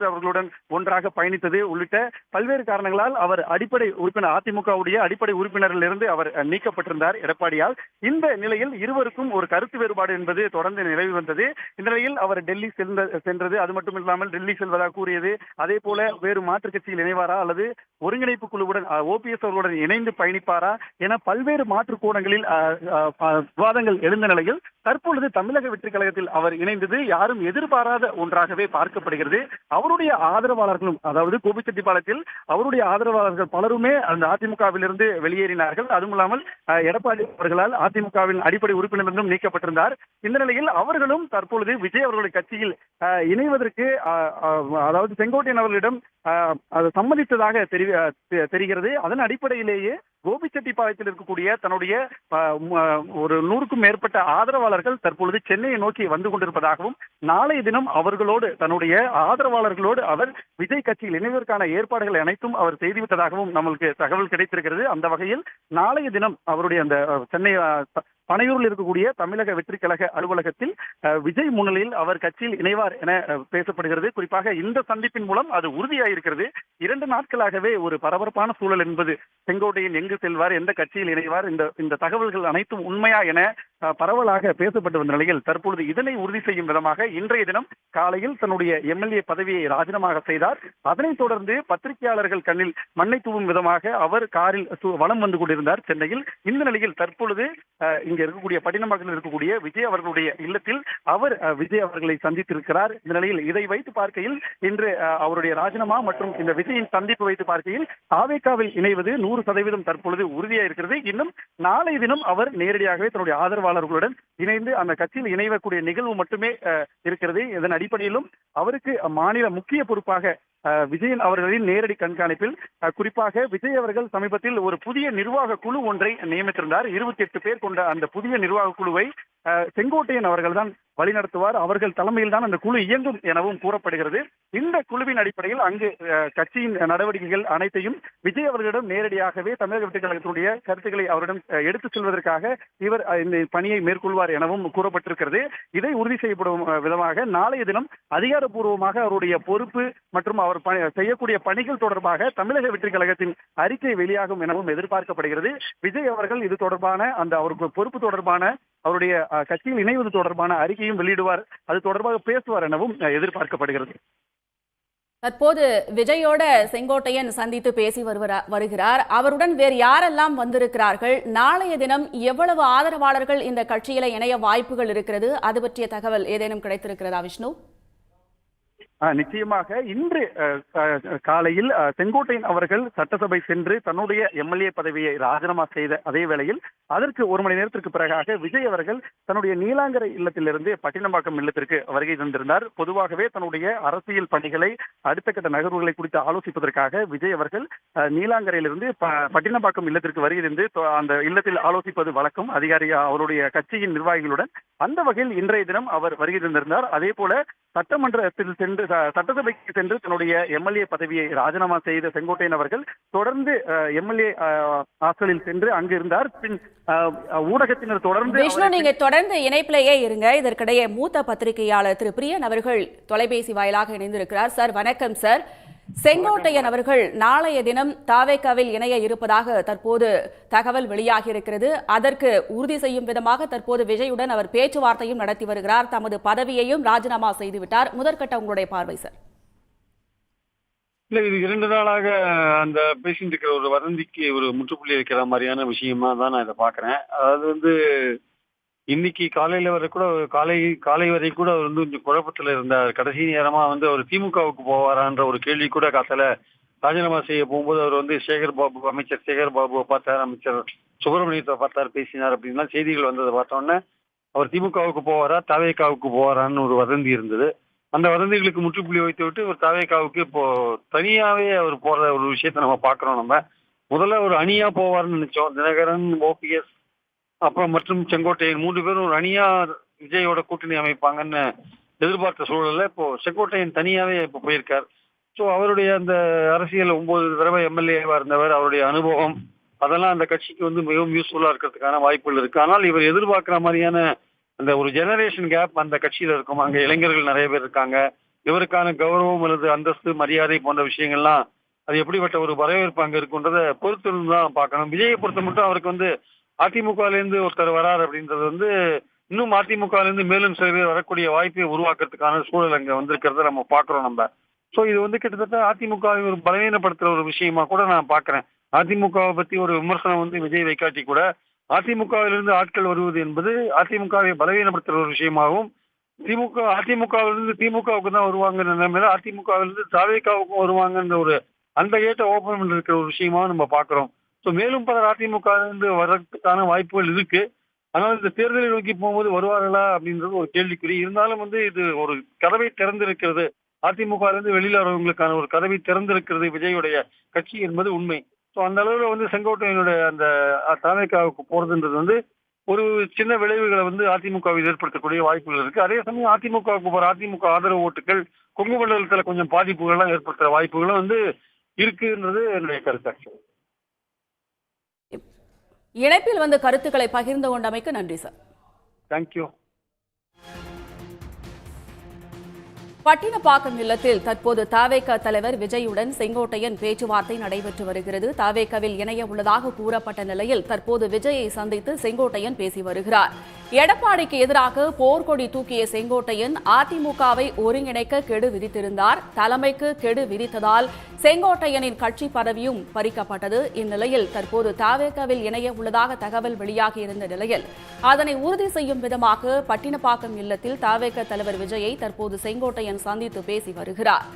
So அவர்களுடன் ஒன்றாக பயணித்தது உள்ளிட்ட பல்வேறு காரணங்களால் அவர் அடிப்படை உறுப்பினர் அதிமுகவுடைய அடிப்படை உறுப்பினரில் இருந்து அவர் நீக்கப்பட்டிருந்தார். எடப்பாடியால் இந்த நிலையில் இருவருக்கும் ஒரு கருத்து வேறுபாடு என்பது தொடர்ந்து நிலவி வந்தது. இந்த நிலையில் அவர் டெல்லி சென்றது. அது மட்டும் இல்லாமல் டெல்லி செல்வதாக கூறியது. அதே போல வேறு மாற்றுக் கட்சியில் இணைவாரா அல்லது ஒருங்கிணைப்பு குழுவுடன் ஓபிஎஸ் அவர்களுடன் இணைந்து பயணிப்பாரா என பல்வேறு மாற்று கோணங்களில் விவாதங்கள் எழுந்த நிலையில் தற்பொழுது தமிழக வெற்றி கழகத்தில் அவர் இணைந்தது யாரும் எதிர்பாராத ஒன்றாகவே பார்க்கப்படுகிறது. அவருடைய அவருடைய ஆதரவாளர்களும் அதாவது கோபிச்செட்டிப்பாளையத்தில் அவருடைய ஆதரவாளர்கள் பலருமே அந்த அதிமுகவிலிருந்து வெளியேறினார்கள். அதுவும் இல்லாமல் எடப்பாடி அவர்களால் அதிமுகவின் அடிப்படை உறுப்பினர்களும் நீக்கப்பட்டிருந்தார். இந்த நிலையில் அவர்களும் தற்பொழுது விஜய் அவர்களுடைய கட்சியில் இணைவதற்கு அதாவது செங்கோட்டையன் அவர்களிடம் சம்மதித்ததாக தெரிகிறது. அதன் அடிப்படையிலேயே கோபிச்செட்டிப்பாளையத்தில் இருக்கக்கூடிய தன்னுடைய ஒரு நூறுக்கும் மேற்பட்ட ஆதரவாளர்கள் தற்பொழுது சென்னையை நோக்கி வந்து கொண்டிருப்பதாகவும் நாளைய தினம் அவர்களோடு தன்னுடைய ஆதரவாளர்களோடு அவர் விஜய் கட்சியில் இணைவதற்கான ஏற்பாடுகள் அனைத்தும் அவர் செய்துவிட்டதாகவும் நம்மளுக்கு தகவல் கிடைத்திருக்கிறது. அந்த வகையில் நாளைய தினம் அவருடைய அந்த சென்னை பனையூரில் இருக்கக்கூடிய தமிழக வெற்றி கழக அலுவலகத்தில் விஜய் முன்னிலையில் அவர் கட்சியில் இணைவார் என பேசப்படுகிறது. குறிப்பாக இந்த சந்திப்பின் மூலம் அது உறுதியாயிருக்கிறது. இரண்டு நாட்களாகவே ஒரு பரபரப்பான சூழல் என்பது செங்கோட்டையன் எங்கு செல்வார் எந்த கட்சியில் இணைவார் இந்த இந்த தகவல்கள் அனைத்தும் உண்மையா என பரவலாக பேசப்பட்டு வந்த நிலையில் தற்பொழுது இதனை உறுதி செய்யும் விதமாக இன்றைய தினம் காலையில் தன்னுடைய எம்எல்ஏ பதவியை ராஜினாமா செய்தார். அதனைத் தொடர்ந்து பத்திரிகையாளர்கள் கண்ணில் மண்ணை தூவும் விதமாக அவர் காரில் வலம் வந்து கொண்டிருந்தார் சென்னையில். இந்த நிலையில் தற்பொழுது இங்க இருக்கக்கூடிய பட்டினமாக்கில் இருக்கக்கூடிய விஜய் அவர்களுடைய இல்லத்தில் அவர் விஜய் அவர்களை சந்தித்திருக்கிறார். இந்த நிலையில் இதை வைத்து பார்க்கையில் இன்று அவருடைய ராஜினாமா மற்றும் இந்த விஜயின் சந்திப்பு வைத்து பார்க்கையில் ஆவேகாவில் இணைவது நூறு சதவீதம் தற்பொழுது உறுதியாக இருக்கிறது இன்னும் நாளைய தினம் அவர் நேரடியாகவே தன்னுடைய ஆதரவாளர்களுடன் இணைந்து அந்த கட்சியில் இணைவக்கூடிய நிகழ்வு மட்டுமே இருக்கிறது. இதன் அடிப்படையிலும் அவருக்கு மாநில முக்கிய பொறுப்பாக விஜயன் அவர்களின் நேரடி கண்காணிப்பில் குறிப்பாக விஜய் அவர்கள் சமீபத்தில் ஒரு புதிய நிர்வாக குழு ஒன்றை நியமித்திருந்தார். இருபத்தி எட்டு பேர் கொண்ட அந்த புதிய நிர்வாக குழுவை செங்கோட்டையன் அவர்கள் தான் வழிநடத்துவார். அவர்கள் தலைமையில் தான் அந்த குழு இயங்கும் எனவும் கூறப்படுகிறது. இந்த குழுவின் அடிப்படையில் அங்கு கட்சியின் நடவடிக்கைகள் அனைத்தையும் விஜய் அவர்களிடம் நேரடியாகவே தமிழக வெற்றி கழகத்தினுடைய கருத்துக்களை அவரிடம் எடுத்துச் செல்வதற்காக இவர் இந்த பணியை மேற்கொள்வார் எனவும் கூறப்பட்டிருக்கிறது. இதை உறுதி செய்யப்படும் விதமாக நாளைய தினம் அதிகாரப்பூர்வமாக அவருடைய பொறுப்பு மற்றும் அவர் செய்யக்கூடிய பணிகள் தொடர்பாக தமிழக வெற்றி கழகத்தின் அறிக்கை வெளியாகும் எனவும் எதிர்பார்க்கப்படுகிறது. விஜய் அவர்கள் இது தொடர்பான அந்த அவருக்கு பொறுப்பு தொடர்பான அவருடைய கட்சியில் இணைவது தொடர்பான அறிக்கையும் வெளியிடுவார். அது தொடர்பாக பேசுவார் எனவும் எதிர்பார்க்கப்படுகிறது. தற்போது விஜயோட செங்கோட்டையன் சந்தித்து பேசி வருகிறார். அவருடன் வேறு யாரெல்லாம் வந்திருக்கிறார்கள்? நாளைய தினம் எவ்வளவு ஆதரவாளர்கள் இந்த கட்சியில இணைய வாய்ப்புகள் இருக்கிறது? அது பற்றிய தகவல் ஏதேனும் கிடைத்திருக்கிறதா விஷ்ணு? நிச்சயமாக இன்று காலையில் செங்கோட்டையன் அவர்கள் சட்டசபை சென்று தன்னுடைய எம்எல்ஏ பதவியை ராஜினாமா செய்த அதே வேளையில் அதற்கு ஒரு மணி நேரத்திற்கு பிறகாக விஜய் அவர்கள் தன்னுடைய நீலாங்கரை இல்லத்திலிருந்து பட்டினம்பாக்கம் இல்லத்திற்கு வருகை தந்திருந்தார். பொதுவாகவே தன்னுடைய அரசியல் பணிகளை அடுத்த கட்ட நகர்வுகளை குறித்து ஆலோசிப்பதற்காக விஜய் அவர்கள் அஹ், நீலாங்கரையிலிருந்து ப- இல்லத்திற்கு வருகை தந்து அந்த இல்லத்தில் ஆலோசிப்பது வழக்கம். அதிகாரி அவருடைய கட்சியின் நிர்வாகிகளுடன் அந்த வகையில் இன்றைய தினம் அவர் வருகை தந்திருந்தார். அதே போல சட்டமன்றத்தில் சென்று சட்டசபைக்கு சென்று தன்னுடைய எம்எல்ஏ பதவியை ராஜினாமா செய்த செங்கோட்டையன் அவர்கள் தொடர்ந்து எம்எல்ஏ ஹாஸ்டலில் சென்று அங்கு இருந்தார் பின் ஊடகத்தினர் தொடர்ந்து விஷ்ணு நீங்க தொடர்ந்து இணைப்பிலேயே இருங்க. இதற்கிடையே மூத்த பத்திரிகையாளர் திரு பிரியன் அவர்கள் தொலைபேசி வாயிலாக இணைந்திருக்கிறார். சார் வணக்கம் சார். செங்கோட்டையன் அவர்கள் நாளைய தினம் தாவேக்காவில் இணைய இருப்பதாக தற்போது தகவல் வெளியாகி இருக்கிறது அதற்கு உறுதி செய்யும் விதமாக தற்போது விஜயுடன் அவர் பேச்சுவார்த்தையும் நடத்தி வருகிறார். தமது பதவியையும் ராஜினாமா செய்துவிட்டார். முதற்கட்ட உங்களுடைய பார்வை சார். இல்ல இது இரண்டு நாளாக அந்த பேசிட்டு இருக்கிற ஒரு வதந்திக்கு ஒரு முற்றுப்புள்ளி வைக்கிற மாதிரியான விஷயமா தான் நான் இதை பார்க்குறேன். அதாவது வந்து இன்னைக்கு காலையில வரை கூட காலை காலை வரை கூட அவர் வந்து கொஞ்சம் குழப்பத்துல இருந்தார். கடைசி நேரமா வந்து அவர் திமுகவுக்கு போவாரான்ற ஒரு கேள்வி கூட காத்தல ராஜினாமா செய்ய போகும்போது அவர் வந்து சேகர் பாபு அமைச்சர் சேகர் பாபுவை பார்த்தார் அமைச்சர் சுப்பிரமணியத்தை பார்த்தார் பேசினார் அப்படின்லாம் செய்திகள் வந்ததை பார்த்தோன்னே அவர் திமுகவுக்கு போவாரா தவேகாவுக்கு போவாரான்னு ஒரு வதந்தி இருந்தது. அந்த வதந்திகளுக்கு முற்றுப்புள்ளி வைத்து விட்டு ஒரு தவேகாவுக்கு இப்போ தனியாவே அவர் போற ஒரு விஷயத்த நம்ம பாக்குறோம் நம்ம. முதல்ல ஒரு அணியா போவார்னு நினைச்சோம். தினகரன் ஓபிஎஸ் அப்புறம் மற்றும் செங்கோட்டையன் மூன்று பேரும் ஒரு அணியா விஜயோட கூட்டணி அமைப்பாங்கன்னு எதிர்பார்த்த சூழல்ல இப்போ செங்கோட்டையன் தனியாவே இப்போ போயிருக்கார். ஸோ அவருடைய அந்த அரசியல் ஒன்பது தடவை எம்எல்ஏவா இருந்தவர் அவருடைய அனுபவம் அதெல்லாம் அந்த கட்சிக்கு வந்து மிகவும் யூஸ்ஃபுல்லா இருக்கிறதுக்கான வாய்ப்புகள் இருக்கு. ஆனால் இவர் எதிர்பார்க்கிற மாதிரியான அந்த ஒரு ஜெனரேஷன் கேப் அந்த கட்சியில இருக்கும். அங்க இளைஞர்கள் நிறைய பேர் இருக்காங்க. இவருக்கான கௌரவம் அல்லது அந்தஸ்து மரியாதை போன்ற விஷயங்கள்லாம் அது எப்படிப்பட்ட ஒரு வரவேற்பு அங்க இருக்குன்றத பொறுத்து தான் பார்க்கணும். விஜயை பொறுத்த மட்டும் அவருக்கு வந்து அதிமுகல இருந்து ஒருத்தர் வரார் அப்படின்றது வந்து இன்னும் அதிமுகல இருந்து மேலும் சில பேர் வரக்கூடிய வாய்ப்பை உருவாக்குறதுக்கான சூழல் அங்க வந்திருக்கிறத நம்ம பாக்குறோம் நம்ம. சோ இது வந்து கிட்டத்தட்ட அதிமுகவை ஒரு பலவீனப்படுத்துற ஒரு விஷயமா கூட நான் பாக்குறேன் அதிமுகவை பத்தி ஒரு விமர்சனம் வந்து விஜய் வைக்காட்டி கூட அதிமுகவிலிருந்து ஆட்கள் வருவது என்பது அதிமுகவை பலவீனப்படுத்துற ஒரு விஷயமாகவும் திமுக அதிமுகவிலிருந்து திமுகவுக்கு தான் வருவாங்கிற நிலைமையில அதிமுகவிலிருந்து தாவேக்காவுக்கும் வருவாங்கன்ற ஒரு அந்த ஏட்ட ஓபன் இருக்கிற ஒரு விஷயமா நம்ம பாக்குறோம் ஸோ மேலும் பலர் அதிமுக இருந்து வர்றதுக்கான வாய்ப்புகள் இருக்கு. ஆனால் இந்த தேர்தலை நோக்கி போகும்போது வருவார்களா அப்படின்றது ஒரு கேள்விக்குறி. இருந்தாலும் வந்து இது ஒரு கதவை திறந்திருக்கிறது. அதிமுக இருந்து வெளியில வரவங்களுக்கான ஒரு கதவை திறந்திருக்கிறது விஜயுடைய கட்சி என்பது உண்மை. ஸோ அந்த அளவுல வந்து செங்கோட்டையனுடைய அந்த தலைமைக்காவுக்கு போறதுன்றது வந்து ஒரு சின்ன விளைவுகளை வந்து அதிமுகவில் ஏற்படுத்தக்கூடிய வாய்ப்புகள் இருக்கு. அதே சமயம் அதிமுகவுக்கு போற அதிமுக ஆதரவு ஓட்டுகள் கொங்கு மண்டலத்துல கொஞ்சம் பாதிப்புகள்லாம் ஏற்படுத்துற வாய்ப்புகளும் வந்து இருக்குன்றது என்னுடைய கருத்து. இணைப்பில் வந்து கருத்துக்களை பகிர்ந்து கொண்டமைக்கு நன்றி சார். தேங்க்யூ பட்டினப்பாக்கம் இல்லத்தில் தற்போது தாவேக தலைவர் விஜயுடன் செங்கோட்டையன் பேச்சுவார்த்தை நடைபெற்று வருகிறது. தாவேகவில் இணைய உள்ளதாக கூறப்பட்ட நிலையில் தற்போது விஜயை சந்தித்து செங்கோட்டையன் பேசி வருகிறார். எடப்பாடிக்கு எதிராக போர்க்கொடி தூக்கிய செங்கோட்டையன் அதிமுகவை ஒருங்கிணைக்க கெடு விதித்திருந்தார். தலைமைக்கு கெடு விதித்ததால் செங்கோட்டையனின் கட்சி பதவியும் பறிக்கப்பட்டது. இந்நிலையில் தற்போது தாவேகவில் இணைய உள்ளதாக தகவல் வெளியாகியிருந்த நிலையில் அதனை உறுதி செய்யும் விதமாக பட்டினப்பாக்கம் இல்லத்தில் தவேக்க தலைவர் விஜயை தற்போது செங்கோட்டையன் சந்தித்து பேசி வருகிறார்.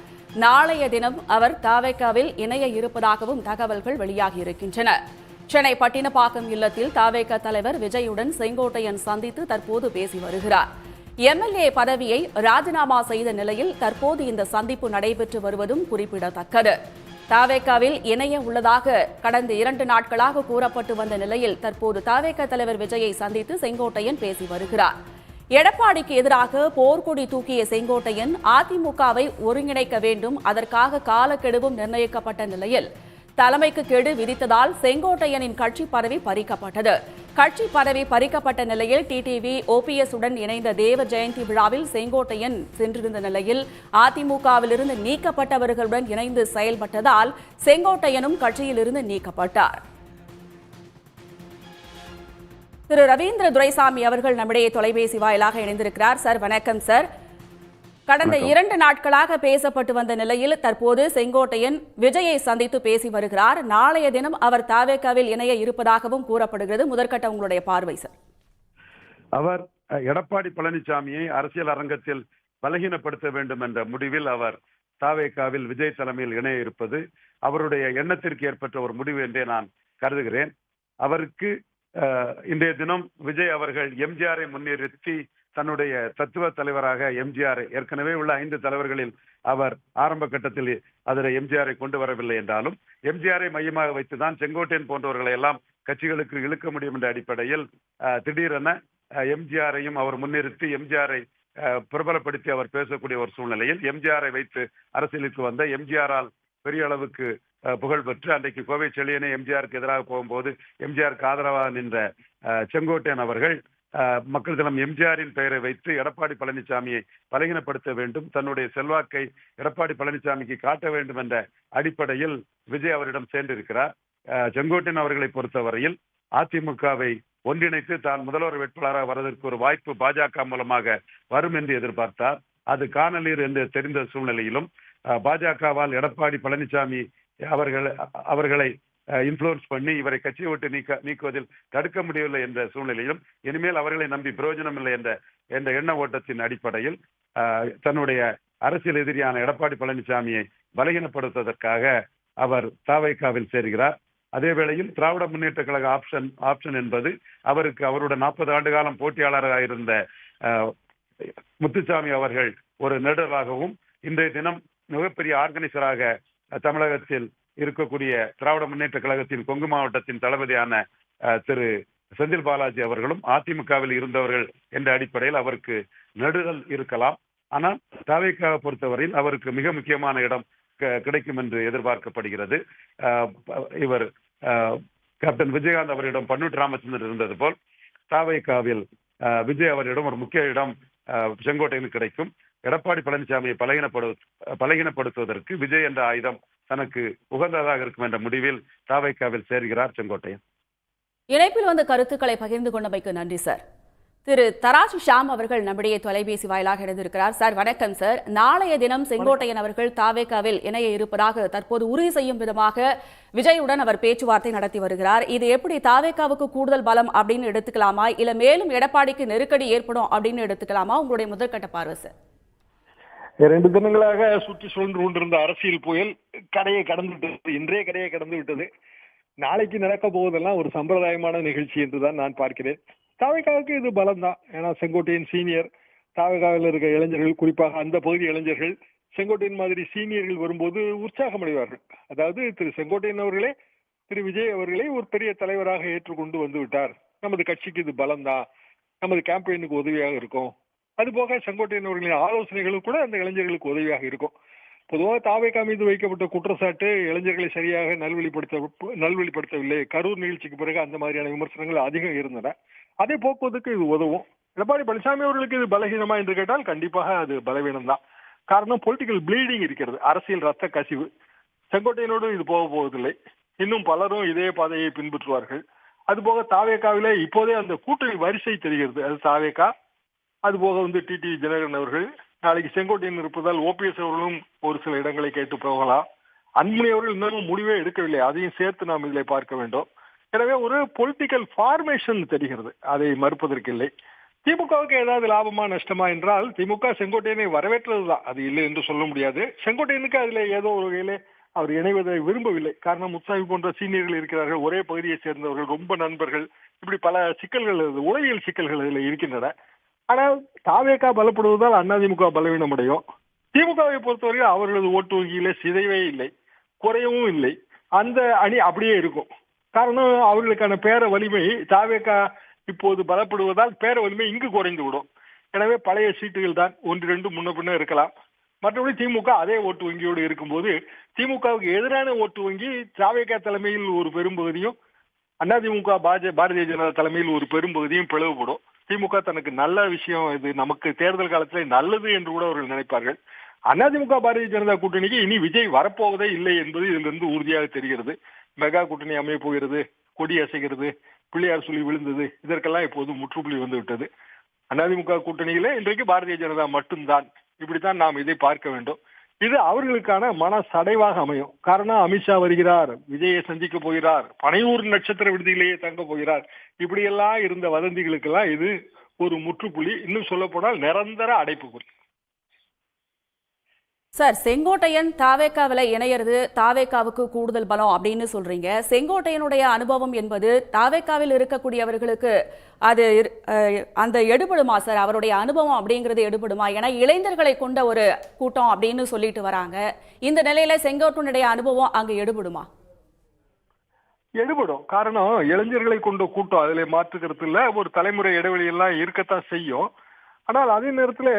நாளைய தினம் அவர் தாவேகாவில் இணைய இருப்பதாகவும் தகவல்கள் வெளியாகியிருக்கின்றன சென்னை பட்டினப்பாக்கம் இல்லத்தில் தாவேக தலைவர் விஜயுடன் செங்கோட்டையன் சந்தித்து தற்போது பேசி வருகிறார். எம்எல்ஏ பதவியை ராஜினாமா செய்த நிலையில் தற்போது இந்த சந்திப்பு நடைபெற்று வருவதும் குறிப்பிடத்தக்கது. தாவேக்காவில் இணைய உள்ளதாக கடந்த இரண்டு நாட்களாக கூறப்பட்டு வந்த நிலையில் தற்போது தாவேக தலைவர் விஜயை சந்தித்து செங்கோட்டையன் பேசி வருகிறார். எடப்பாடிக்கு எதிராக போர்க்கொடி தூக்கிய செங்கோட்டையன் அதிமுகவை ஒருங்கிணைக்க வேண்டும் அதற்காக காலக்கெடுவும் நிர்ணயிக்கப்பட்ட நிலையில் தலைமைக்கு கெடு விதித்ததால் செங்கோட்டையனின் கட்சி பதவி பறிக்கப்பட்டது. கட்சி பதவி பறிக்கப்பட்ட நிலையில் டிடிவி ஓபிஎஸ் உடன் இணைந்த தேவ ஜெயந்தி விழாவில் செங்கோட்டையன் சென்றிருந்த நிலையில் அதிமுகவிலிருந்து நீக்கப்பட்டவர்களுடன் இணைந்து செயல்பட்டதால் செங்கோட்டையனும் கட்சியிலிருந்து நீக்கப்பட்டார். திரு ரவீந்திர துரைசாமி அவர்கள் நம்மிடையே தொலைபேசி வாயிலாக இணைந்திருக்கிறார். சார் வணக்கம் சார். கடந்த இரண்டு நாட்களாக பேசப்பட்டு வந்த நிலையில் தற்போது செங்கோட்டையன் விஜயை சந்தித்து பேசி வருகிறார். நாளைய தினம் அவர் தாவேக்காவில் இணைய இருப்பதாகவும் கூறப்படுகிறது. முதற்கட்ட உங்களுடைய பார்வை சார். அவர் எடப்பாடி பழனிசாமியை அரசியல் அரங்கத்தில் பலகீனப்படுத்த வேண்டும் என்ற முடிவில் அவர் தாவேக்காவில் விஜய் தலைமையில் இணைய இருப்பது அவருடைய எண்ணத்திற்கு ஏற்பட்ட ஒரு முடிவு என்றே நான் கருதுகிறேன். அவருக்கு இன்றைய தினம் விஜய் அவர்கள் எம்ஜிஆரை முன்னிறுத்தி தன்னுடைய தத்துவ தலைவராக எம்ஜிஆர் ஏற்கனவே உள்ள ஐந்து தலைவர்களில் அவர் ஆரம்ப கட்டத்தில் அதில் எம்ஜிஆரை கொண்டு வரவில்லை என்றாலும் எம்ஜிஆரை மையமாக வைத்துதான் செங்கோட்டையன் போன்றவர்களை எல்லாம் கட்சிகளுக்கு இழுக்க முடியும் என்ற அடிப்படையில் திடீரென எம்ஜிஆரையும் அவர் முன்னிறுத்தி எம்ஜிஆரை பிரபலப்படுத்தி அவர் பேசக்கூடிய ஒரு சூழ்நிலையில் எம்ஜிஆரை வைத்து அரசியலுக்கு வந்த எம்ஜிஆரால் பெரிய அளவுக்கு புகழ் பெற்று அன்றைக்கு கோவை செழியனே எம்ஜிஆருக்கு எதிராக போகும்போது எம்ஜிஆருக்கு ஆதரவாக நின்ற செங்கோட்டையன் அவர்கள் மக்கள் தினம் எம்ஜிஆரின் பெயரை வைத்து எடப்பாடி பழனிசாமியை பலகீனப்படுத்த வேண்டும் தன்னுடைய செல்வாக்கை எடப்பாடி பழனிசாமிக்கு காட்ட வேண்டும் என்ற அடிப்படையில் விஜய் அவரிடம் சேர்ந்திருக்கிறார். செங்கோட்டின் செங்கோட்டையன் அவர்களை பொறுத்தவரையில் அதிமுகவை ஒன்றிணைத்து தான் முதல்வர் வேட்பாளராக வரதற்கு ஒரு வாய்ப்பு பாஜக மூலமாக வரும் என்று எதிர்பார்த்தார். அது காணலீர் என்று தெரிந்த சூழ்நிலையிலும் பாஜகவால் எடப்பாடி பழனிசாமி அவர்கள் அவர்களை இன்ஃப்ளூயன்ஸ் பண்ணி இவரை கட்சியை விட்டு நீக்க நீக்குவதில் தடுக்க முடியவில்லை என்ற சூழ்நிலையிலும் இனிமேல் அவர்களை நம்பி பிரயோஜனம் இல்லை என்ற என்ற எண்ண ஓட்டத்தின் அடிப்படையில் தன்னுடைய அரசியல் எதிரியான எடப்பாடி பழனிசாமியை பலகீனப்படுத்துவதற்காக அவர் தாவைக்காவில் சேர்கிறார். அதே வேளையில் திராவிட முன்னேற்ற கழக ஆப்ஷன் ஆப்ஷன் என்பது அவருக்கு அவருடைய நாற்பது ஆண்டு காலம் போட்டியாளராக இருந்த முத்துசாமி அவர்கள் ஒரு நெடுவராகவும் இன்றைய தினம் மிகப்பெரிய ஆர்கனைசராக தமிழகத்தில் இருக்கக்கூடிய திராவிட முன்னேற்ற கழகத்தின் கொங்கு மாவட்டத்தின் தளபதியான திரு செந்தில் பாலாஜி அவர்களும் அதிமுகவில் இருந்தவர்கள் என்ற அடிப்படையில் அவருக்கு நடுதல் இருக்கலாம். ஆனால் தாவேக்காவை பொறுத்தவரையில் அவருக்கு மிக முக்கியமான இடம் கிடைக்கும் என்று எதிர்பார்க்கப்படுகிறது. இவர் கேப்டன் விஜயகாந்த் அவரிடம் பன்னூட் ராமச்சந்திரன் இருந்தது போல் தாவேக்காவில் விஜய் அவரிடம் ஒரு முக்கிய இடம் செங்கோட்டையில் கிடைக்கும். எடப்பாடி பழனிசாமியை பலகீனப்படு பலகீனப்படுத்துவதற்கு விஜய் என்ற ஆயுதம் தனக்கு உகந்ததாக இருக்கும் என்ற முடிவில் தாவைக்காவில் சேர்கிறார் செங்கோட்டையன். இணைப்பில் வந்த கருத்துக்களை பகிர்ந்து கொண்டமைக்கு நன்றி சார். திரு தராசு ஷாம் அவர்கள் நம்முடைய தொலைபேசி வாயிலாக இணைந்திருக்கிறார். சார் வணக்கம் சார். நாளைய தினம் செங்கோட்டையன் அவர்கள் தாவேக்காவில் இணைய இருப்பதாக தற்போது உறுதி செய்யும் விதமாக விஜயுடன் அவர் பேச்சுவார்த்தை நடத்தி வருகிறார். இது எப்படி தாவேக்காவுக்கு கூடுதல் பலம் அப்படின்னு எடுத்துக்கலாமா? இல்ல மேலும் எடப்பாடிக்கு நெருக்கடி ஏற்படும் அப்படின்னு எடுத்துக்கலாமா? உங்களுடைய முதற்கட்ட பார்வை சார். ரெண்டு தினங்களாக சுற்றி சுழன்று கொண்டிருந்த அரசியல் புயல் கரையை கடந்து விட்டது. இன்றைய கரையை கடந்து விட்டது. நாளைக்கு நடக்க போவதெல்லாம் ஒரு சம்பிரதாயமான நிகழ்ச்சி என்றுதான் நான் பார்க்கிறேன். தாவைக்காவுக்கு இது பலம் தான் ஏன்னா செங்கோட்டையின் சீனியர் தாவைக்காவில் இருக்க இளைஞர்கள் குறிப்பாக அந்த பகுதி இளைஞர்கள் செங்கோட்டையின் மாதிரி சீனியர்கள் வரும்போது உற்சாகம் அடைவார்கள். அதாவது திரு செங்கோட்டையன் அவர்களே திரு விஜய் அவர்களை ஒரு பெரிய தலைவராக ஏற்றுக்கொண்டு வந்து விட்டார். நமது கட்சிக்கு இது பலம் தான் நமது கேம்பெயினுக்கு உதவியாக இருக்கும். அதுபோக செங்கோட்டையன் அவர்களின் ஆலோசனைகளும் கூட அந்த இளைஞர்களுக்கு உதவியாக இருக்கும். பொதுவாக தாவேக்கா மீது வைக்கப்பட்ட குற்றச்சாட்டு இளைஞர்களை சரியாக நல்வழிப்படுத்த நல்வழிப்படுத்தவில்லை. கரூர் நிகழ்ச்சிக்கு பிறகு அந்த மாதிரியான விமர்சனங்கள் அதிகம் இருந்தன. அதை போக்குவதற்கு இது உதவும். எடப்பாடி பழனிசாமி அவர்களுக்கு இது பலகீனமா என்று கேட்டால் கண்டிப்பாக அது பலவீனம் தான். காரணம் பொலிட்டிக்கல் ப்ளீடிங் இருக்கிறது. அரசியல் ரத்த கசிவு. செங்கோட்டையனோடு இது போக போவதில்லை. இன்னும் பலரும் இதே பாதையை பின்பற்றுவார்கள். அதுபோக தாவேக்காவிலே இப்போதே அந்த கூட்டணி வரிசை தெரிகிறது. அது தாவேக்கா அதுபோக வந்து டிடி தினகரன் அவர்கள் நாளைக்கு செங்கோட்டையன் இருப்பதால் ஓபிஎஸ் அவர்களும் ஒரு சில இடங்களை கேட்டு போகலாம். அன்புமணி அவர்கள் இன்னமும் முடிவே எடுக்கவில்லை. அதையும் சேர்த்து நாம் இதில் பார்க்க வேண்டும். எனவே ஒரு பொலிட்டிக்கல் ஃபார்மேஷன் தெரிகிறது. அதை மறுப்பதற்கில்லை. திமுகவுக்கு ஏதாவது லாபமா நஷ்டமா என்றால் திமுக செங்கோட்டையனை வரவேற்றதுதான். அது இல்லை என்று சொல்ல முடியாது. செங்கோட்டையனுக்கு அதில் ஏதோ ஒரு வகையிலே அவர் இணைவதை விரும்பவில்லை. காரணம் முத்தாவி போன்ற சீனியர்கள் இருக்கிறார்கள். ஒரே பகுதியை சேர்ந்தவர்கள் ரொம்ப நண்பர்கள். இப்படி பல சிக்கல்கள் உளவியல் சிக்கல்கள் இதில் இருக்கின்றன. ஆனால் தாவேக்கா பலப்படுவதால் அதிமுக பலவீனம் அடையும் திமுகவை பொறுத்தவரையில் அவர்களது ஓட்டு வங்கியில சிதைவே இல்லை குறையவும் இல்லை. அந்த அணி அப்படியே இருக்கும். காரணம் அவர்களுக்கான பேர வலிமை தாவேக்கா இப்போது பலப்படுவதால் பேர வலிமை இங்கு குறைந்து விடும் எனவே பழைய சீட்டுகள் தான் ஒன்று ரெண்டு முன்ன பின்ன இருக்கலாம். மற்றபடி திமுக அதே ஓட்டு வங்கியோடு இருக்கும்போது திமுகவுக்கு எதிரான ஓட்டு வங்கி தாவேக்கா தலைமையில் ஒரு பெரும்பகுதியும் அதிமுக பாஜ பாரதிய ஜனதா தலைமையில் ஒரு பெரும்பகுதியும் பிளவுபடும். திமுக தனக்கு நல்ல விஷயம் இது நமக்கு தேர்தல் காலத்தில் நல்லது என்று கூட அவர்கள் நினைப்பார்கள். அதிமுக பாரதிய ஜனதா கூட்டணிக்கு இனி விஜய் வரப்போவதே இல்லை என்பது இதிலிருந்து உறுதியாக தெரிகிறது. மெகா கூட்டணி அமைய போகிறது கொடி அசைகிறது பிள்ளையார் சொல்லி விழுந்தது இதற்கெல்லாம் இப்போது முற்றுப்புள்ளி வந்து விட்டது. அதிமுக கூட்டணியிலே இன்றைக்கு பாரதிய ஜனதா மட்டும்தான். இப்படித்தான் நாம் இதை பார்க்க வேண்டும். இது அவர்களுக்கான மன சடைவாக அமையும். காரணம் அமித்ஷா வருகிறார் விஜயை சந்திக்க போகிறார் பனையூர் நட்சத்திர விடுதியிலேயே தங்க போகிறார். இப்படியெல்லாம் இருந்த வதந்திகளுக்கெல்லாம் இது ஒரு முற்றுப்புள்ளி. இன்னும் சொல்ல போனால் நிரந்தர அடைப்புக்குறி. சார் செங்கோட்டையன் தாவேக்காவில் இணையிறது தாவேக்காவுக்கு கூடுதல் பலம் அப்படின்னு சொல்றீங்க. செங்கோட்டையனுடைய அனுபவம் என்பது தாவேக்காவில் இருக்கக்கூடியவர்களுக்கு அது இரு- அந்த எடுபடுமா சார்? அவருடைய அனுபவம் அப்படிங்கிறது எடுபடுமா? ஏன்னா இளைஞர்களை கொண்ட ஒரு கூட்டம் அப்படின்னு சொல்லிட்டு வராங்க. இந்த நிலையில செங்கோட்டனுடைய அனுபவம் அங்கே எடுபடுமா? எடுபடும். காரணம் இளைஞர்களை கொண்ட கூட்டம். அதில் மாற்றுக்கிறது இல்லை. ஒரு தலைமுறை இடைவெளி எல்லாம் இருக்கத்தான் செய்யும். ஆனால் அதே நேரத்துல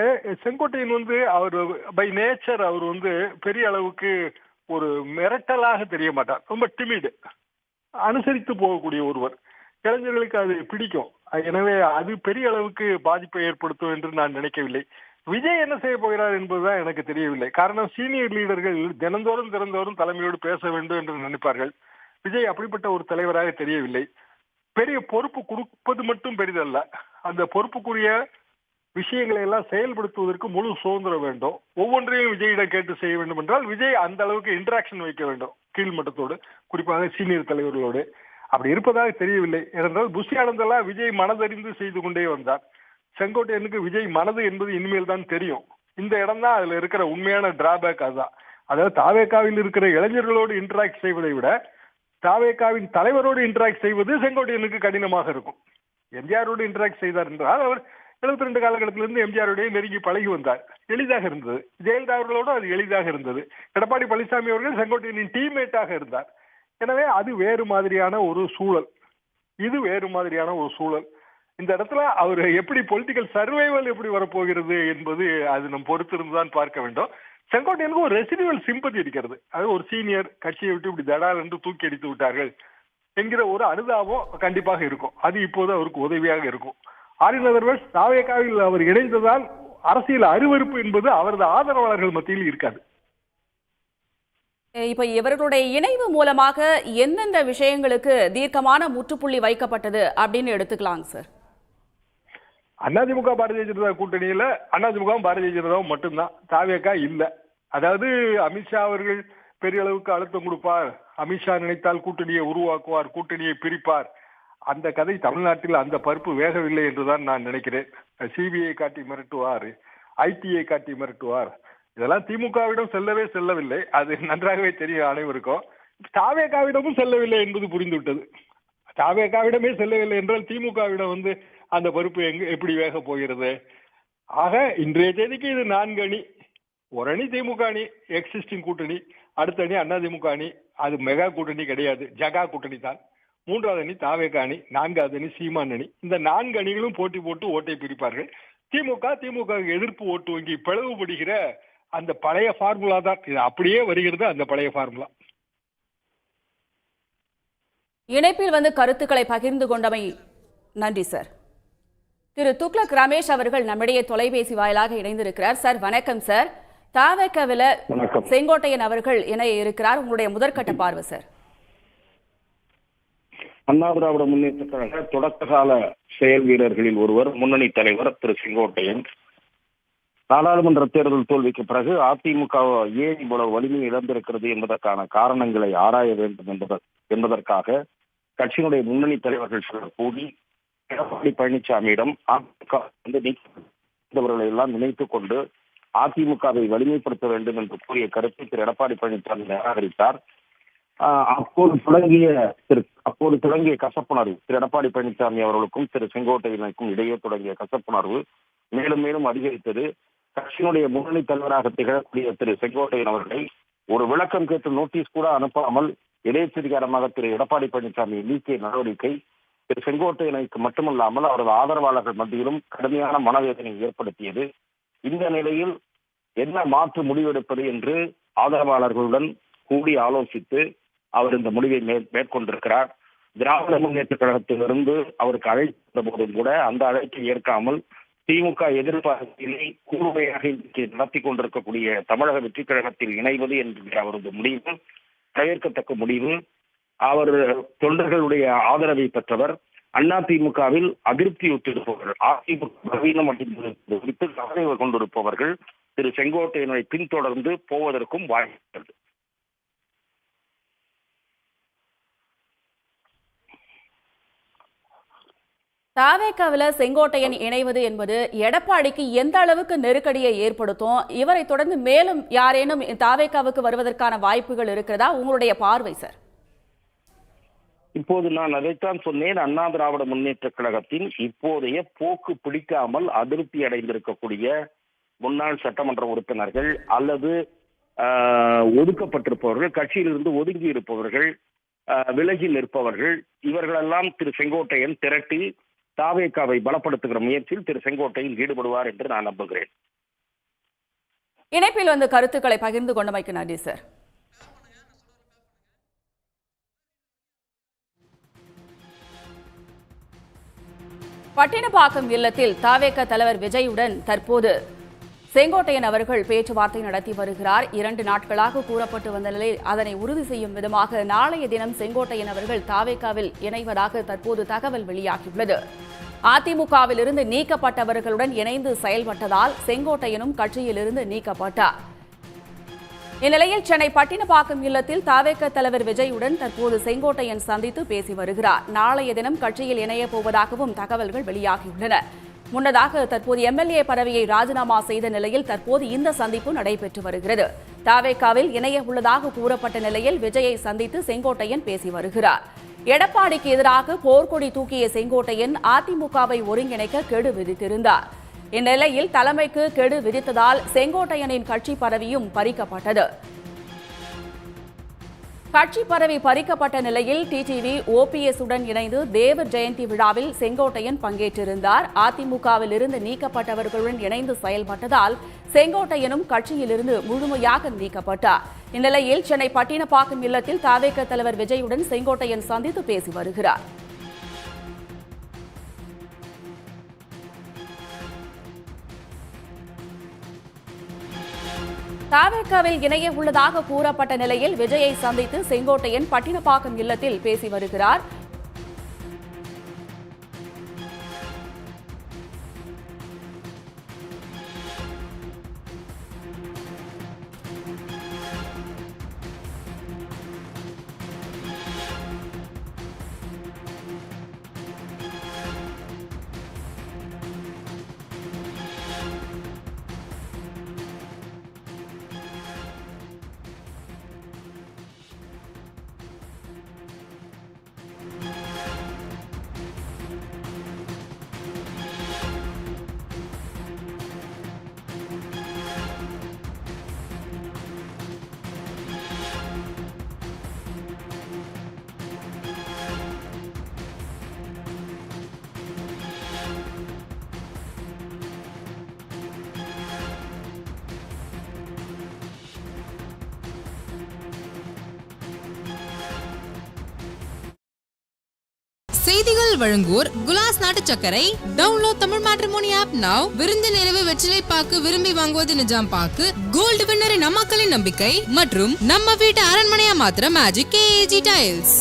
செங்கோட்டையன் வந்து அவர் பை நேச்சர் அவர் வந்து பெரிய அளவுக்கு ஒரு மிரட்டலாக தெரிய மாட்டார். ரொம்ப டிமிடு அனுசரித்து போகக்கூடிய ஒருவர். இளைஞர்களுக்கு அது பிடிக்கும். எனவே அது பெரிய அளவுக்கு பாதிப்பை ஏற்படுத்தும் என்று நான் நினைக்கவில்லை. விஜய் என்ன செய்ய போகிறார் என்பதுதான் எனக்கு தெரியவில்லை. காரணம் சீனியர் லீடர்கள் தினந்தோறும் தினந்தோறும் தலைமையோடு பேச வேண்டும் என்று நினைப்பார்கள். விஜய் அப்படிப்பட்ட ஒரு தலைவராக தெரியவில்லை. பெரிய பொறுப்பு கொடுப்பது மட்டும் பெரிதல்ல. அந்த பொறுப்புக்குரிய விஷயங்களை எல்லாம் செயல்படுத்துவதற்கு முழு சுதந்திரம் வேண்டும். ஒவ்வொன்றையும் விஜயிடம் கேட்டு செய்ய வேண்டும் என்றால் விஜய் அந்த அளவுக்கு இன்டராக்ஷன் வைக்க வேண்டும். கீழ்மட்டத்தோடு குறிப்பாக சீனியர் தலைவர்களோடு. அப்படி இருப்பதாக தெரியவில்லை. ஏனென்றால் புஷி ஆனந்தெல்லாம் விஜய் மனதறிந்து செய்து கொண்டே வந்தார். செங்கோட்டையனுக்கு விஜய் மனது என்பது இனிமேல் தான் தெரியும். இந்த இடம் தான் அதுல இருக்கிற உண்மையான டிராபேக் அதுதான். அதாவது தாவேக்காவில் இருக்கிற இளைஞர்களோடு இன்டராக்ட் செய்வதை விட தாவேக்காவின் தலைவரோடு இன்டராக்ட் செய்வது செங்கோட்டையனுக்கு கடினமாக இருக்கும். எம்ஜிஆரோடு இன்டராக்ட் செய்தார் என்றால் அவர் எழுபத்தி ரெண்டு காலகட்டத்திலிருந்து எம்ஜிஆருடைய நெருங்கி பழகி வந்தார். எளிதாக இருந்தது. ஜெயலலிதா அவர்களோடு அது எளிதாக இருந்தது. எடப்பாடி பழனிசாமி அவர்கள் செங்கோட்டையனின் டீம்மேட்டாக இருந்தார். எனவே அது வேறு மாதிரியான ஒரு சூழல். இது வேறு மாதிரியான ஒரு சூழல். இந்த இடத்துல அவர் எப்படி பொலிட்டிக்கல் சர்வைவல் எப்படி வரப்போகிறது என்பது அது நம் பொறுத்திருந்து தான் பார்க்க வேண்டும். செங்கோட்டையனுக்கு ஒரு ரெசிடிவல் சிம்பதி இருக்கிறது. அது ஒரு சீனியர் கட்சியை விட்டு இப்படி தடால் என்று தூக்கி அடித்து விட்டார்கள் என்கிற ஒரு அனுதாபம் கண்டிப்பாக இருக்கும். அது இப்போது அவருக்கு உதவியாக இருக்கும். ஆரியன் அதர்வஸ் தாவேக்காவில் அவர் இணைந்ததால் அரசியல் அருவருப்பு என்பது அவரது ஆதரவாளர்கள் மத்தியில் இருக்காது. இப்ப இவர்களுடைய இணைவு மூலமாக எந்தெந்த விஷயங்களுக்கு தீர்க்கமான முற்றுப்புள்ளி வைக்கப்பட்டது அப்படின்னு எடுத்துக்கலாங்க சார். அதிமுக பாரதிய ஜனதா கூட்டணியில அதிமுகவும் பாரதிய ஜனதாவும் மட்டும்தான். தாவேக்கா இல்ல. அதாவது அமித்ஷா அவர்கள் பெரிய அளவுக்கு அழுத்தம் கொடுப்பார். அமித்ஷா நினைத்தால் கூட்டணியை உருவாக்குவார் கூட்டணியை பிரிப்பார். அந்த கதை தமிழ்நாட்டில் அந்த பருப்பு வேகவில்லை என்றுதான் நான் நினைக்கிறேன். சிபிஐ காட்டி மிரட்டுவார் ஐடிஐ காட்டி மிரட்டுவார். இதெல்லாம் திமுகவிடம் செல்லவே செல்லவில்லை. அது நன்றாகவே தெரியும் அனைவருக்கும். தாவேகாவிடமும் செல்லவில்லை என்பது புரிந்துவிட்டது. தாவேகாவிடமே செல்லவில்லை என்றால் திமுகவிடம் வந்து அந்த பருப்பு எங்கு எப்படி வேக போகிறது? ஆக இன்றைய தேதிக்கு இது நான்கு அணி. ஒரு அணி திமுக அணி எக்ஸிஸ்டிங் கூட்டணி அடுத்த அணி அண்ணா திமுக அணி. அது மெகா கூட்டணி கிடையாது ஜகா கூட்டணி தான் மூன்றாவது அணி தாவேகா அணி நான்காவது அணி சீமான் அணி. இந்த நான்கு அணிகளும் போட்டி போட்டு ஓட்டை பிரிப்பார்கள் திமுக திமுக எதிர்ப்பு ஓட்டு வங்கி பிளவுபடுகிற அந்த பழைய ஃபார்முலா தான். இது அப்படியே வருகிறது அந்த பழைய ஃபார்முலா இணைப்பில் வந்து கருத்துக்களை பகிர்ந்து கொண்டமை நன்றி சார். திரு துக்ளக் ரமேஷ் அவர்கள் நம்மிடையே தொலைபேசி வாயிலாக இணைந்திருக்கிறார். சார் வணக்கம் சார். தாவக்கவில செங்கோட்டையன் அவர்கள் இணைய இருக்கிறார். உங்களுடைய முதற்கட்ட பார்வை சார். அண்ணா திராவிட முன்னேற்ற கழக தொடக்க கால செயல் வீரர்களில் ஒருவர் முன்னணி தலைவர் திரு செங்கோட்டையன். நாடாளுமன்ற தேர்தல் தோல்விக்கு பிறகு அதிமுக ஏன் இவ்வளவு வலிமை இழந்திருக்கிறது என்பதற்கான காரணங்களை ஆராய வேண்டும் என்பத என்பதற்காக கட்சியினுடைய முன்னணி தலைவர்கள் சிலர் கூடி எடப்பாடி பழனிசாமியிடம் அதிமுக வந்து நீக்கவர்களை எல்லாம் நினைத்துக் கொண்டு அதிமுகவை வலிமைப்படுத்த வேண்டும் என்று கூறிய கருத்தை திரு எடப்பாடி பழனிசாமி நிராகரித்தார். அப்போது தொடங்கிய திரு அப்போது தொடங்கிய கசப்புணர்வு திரு எடப்பாடி பழனிசாமி அவர்களுக்கும் திரு செங்கோட்டையினருக்கும் இடையே தொடங்கிய கசப்புணர்வு மேலும் மேலும் அதிகரித்தது. கட்சியினுடைய முன்னணி தலைவராக திகழக்கூடிய திரு செங்கோட்டையன் அவர்களை ஒரு விளக்கம் கேட்டு நோட்டீஸ் கூட அனுப்பாமல் இடைச்சதிகாரமாக திரு எடப்பாடி பழனிசாமி நீக்கிய நடவடிக்கை திரு செங்கோட்டையனுக்கு மட்டுமல்லாமல் அவரது ஆதரவாளர்கள் மத்தியிலும் கடுமையான மனவேதனை ஏற்படுத்தியது. இந்த நிலையில் என்ன மாற்று முடிவெடுப்பது என்று ஆதரவாளர்களுடன் கூடி ஆலோசித்து அவர் இந்த முடிவை மேற்கொண்டிருக்கிறார். திராவிட முன்னேற்ற கழகத்திலிருந்து அவருக்கு அழைத்த போதும் கூட அந்த அழைப்பை ஏற்காமல் திமுக எதிர்பார்ப்பினை அரசியலை கூர்மையாக நடத்தி கொண்டிருக்கக்கூடிய தமிழக வெற்றி கழகத்தில் இணைவது என்கிற அவரது முடிவு தவிர்க்கத்தக்க முடிவு. அவர் தொண்டர்களுடைய ஆதரவை பெற்றவர். அண்ணா திமுகவில் அதிருப்தியுற்றிருப்பவர்கள் அதிமுக பலவீனம் அடைந்தது குறித்து கவலை கொண்டிருப்பவர்கள். திரு செங்கோட்டையனை பின்தொடர்ந்து போவதற்கும் வாய்ப்பு தாவேக்காவில் செங்கோட்டையன் இணைவது என்பது எடப்பாடிக்கு எந்த அளவுக்கு நெருக்கடியை ஏற்படுத்தும்? இவரை தொடர்ந்து மேலும் யாரேனும் தாவேக்காவுக்கு வருவதற்கான வாய்ப்புகள் இருக்கிறதா? உங்களுடைய பார்வை சார். இப்போது நான் அதைத்தான் சொன்னேன். அண்ணா திராவிட முன்னேற்ற கழகத்தின் இப்போதைய போக்கு பிடிக்காமல் அதிருப்தி அடைந்திருக்கக்கூடிய முன்னாள் சட்டமன்ற உறுப்பினர்கள் அல்லது ஒதுக்கப்பட்டிருப்பவர்கள் கட்சியிலிருந்து ஒதுங்கி இருப்பவர்கள் விலகி நிற்பவர்கள் இவர்களெல்லாம் திரு செங்கோட்டையன் திரட்டி தாவேக்காவை பலப்படுத்துகிற முயற்சியில் திரு செங்கோட்டையில் ஈடுபடுவார் என்று நான் நம்புகிறேன். இணைப்பில் வந்து கருத்துக்களை பகிர்ந்து கொண்டமைக்கு நன்றி சார். பட்டினப்பாக்கம் இல்லத்தில் தாவேக தலைவர் விஜயுடன் தற்போது செங்கோட்டையன் அவர்கள் பேச்சுவார்த்தை நடத்தி வருகிறார். இரண்டு நாட்களாக கூறப்பட்டு வந்த நிலையில் அதனை உறுதி செய்யும் விதமாக நாளைய தினம் செங்கோட்டையன் அவர்கள் தாவேக்காவில் இணைவதாக தற்போது தகவல் வெளியாகியுள்ளது. அதிமுகவில் இருந்து நீக்கப்பட்டவர்களுடன் இணைந்து செயல்பட்டதால் செங்கோட்டையனும் கட்சியிலிருந்து நீக்கப்பட்டார். இந்நிலையில் சென்னை பட்டினப்பாக்கம் இல்லத்தில் தாவேக்க தலைவர் விஜயுடன் தற்போது செங்கோட்டையன் சந்தித்து பேசி வருகிறார். நாளைய தினம் கட்சியில் இணையப் போவதாகவும் தகவல்கள் வெளியாகியுள்ளன. முன்னதாக தற்போது எம்எல்ஏ பதவியை ராஜினாமா செய்த நிலையில் தற்போது இந்த சந்திப்பு நடைபெற்று வருகிறது. தாவேக்காவில் இணைய உள்ளதாக கூறப்பட்ட நிலையில் விஜயை சந்தித்து செங்கோட்டையன் பேசி வருகிறார். எடப்பாடிக்கு எதிராக போர்க்கொடி தூக்கிய செங்கோட்டையன் அதிமுகவை ஒருங்கிணைக்க கெடு விதித்திருந்தார். இந்நிலையில் தலைமைக்கு கெடு விதித்ததால் செங்கோட்டையனின் கட்சி பதவியும் பறிக்கப்பட்டது. கட்சி பரவி பறிக்கப்பட்ட நிலையில் டிடிவி ஓபிஎஸ் உடன் இணைந்து தேவர் ஜெயந்தி விழாவில் செங்கோட்டையன் பங்கேற்றிருந்தார். அதிமுகவில் இருந்து நீக்கப்பட்டவர்களுடன் இணைந்து செயல்பட்டதால் செங்கோட்டையனும் கட்சியிலிருந்து முழுமையாக நீக்கப்பட்டார். இந்நிலையில் சென்னை பட்டினப்பாக்கம் இல்லத்தில் தாவேக தலைவர் விஜயுடன் செங்கோட்டையன் சந்தித்து பேசி வருகிறார். தாவேக்காவில் இணைய உள்ளதாக கூறப்பட்ட நிலையில் விஜயை சந்தித்து செங்கோட்டையன் பட்டினப்பாக்கம் இல்லத்தில் பேசி வருகிறார். உங்கள் வழங்குவோர் குலாஸ் நாட்டு சர்க்கரை. Download Tamil matrimony app now விருந்து நிறைவு வெற்றிலை பாக்கு விரும்பி வாங்குவது நிஜாம் பாக்கு. கோல்டு வின்னரின் அம்மாக்களின் நம்பிக்கை மற்றும் நம்ம வீட்டு அரண்மனையா மாத்திர மேஜிக் கேஏஜி டைல்ஸ்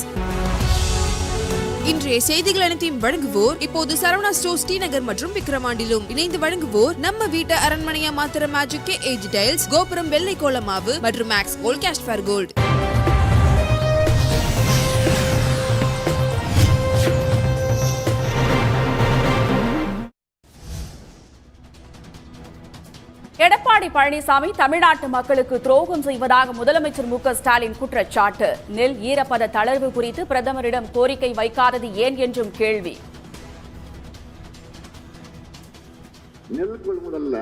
இன்றைய செய்திகள் அனைத்தையும் வழங்குவோர் இப்போது சரவணா ஸ்டோர் ஸ்ரீநகர் மற்றும் விக்ரமாண்டிலும் இணைந்து வழங்குவோர் நம்ம வீட்டு அரண்மனையா மாத்திர மேஜிக் ஏஜ் டைல்ஸ் கோபுரம் வெள்ளை கோலமாவு மற்றும் max goal cash for gold Edappadi Palaniswami தமிழ்நாட்டு மக்களுக்கு துரோகம் செய்வதாக முதலமைச்சர் மு ஸ்டாலின் குற்றச்சாட்டு. நெல் ஈரப்பத தளர்வு குறித்து பிரதமரிடம் கோரிக்கை வைக்காதது ஏன் என்றும் கேள்வி. நெல் கொள்முதல்ல.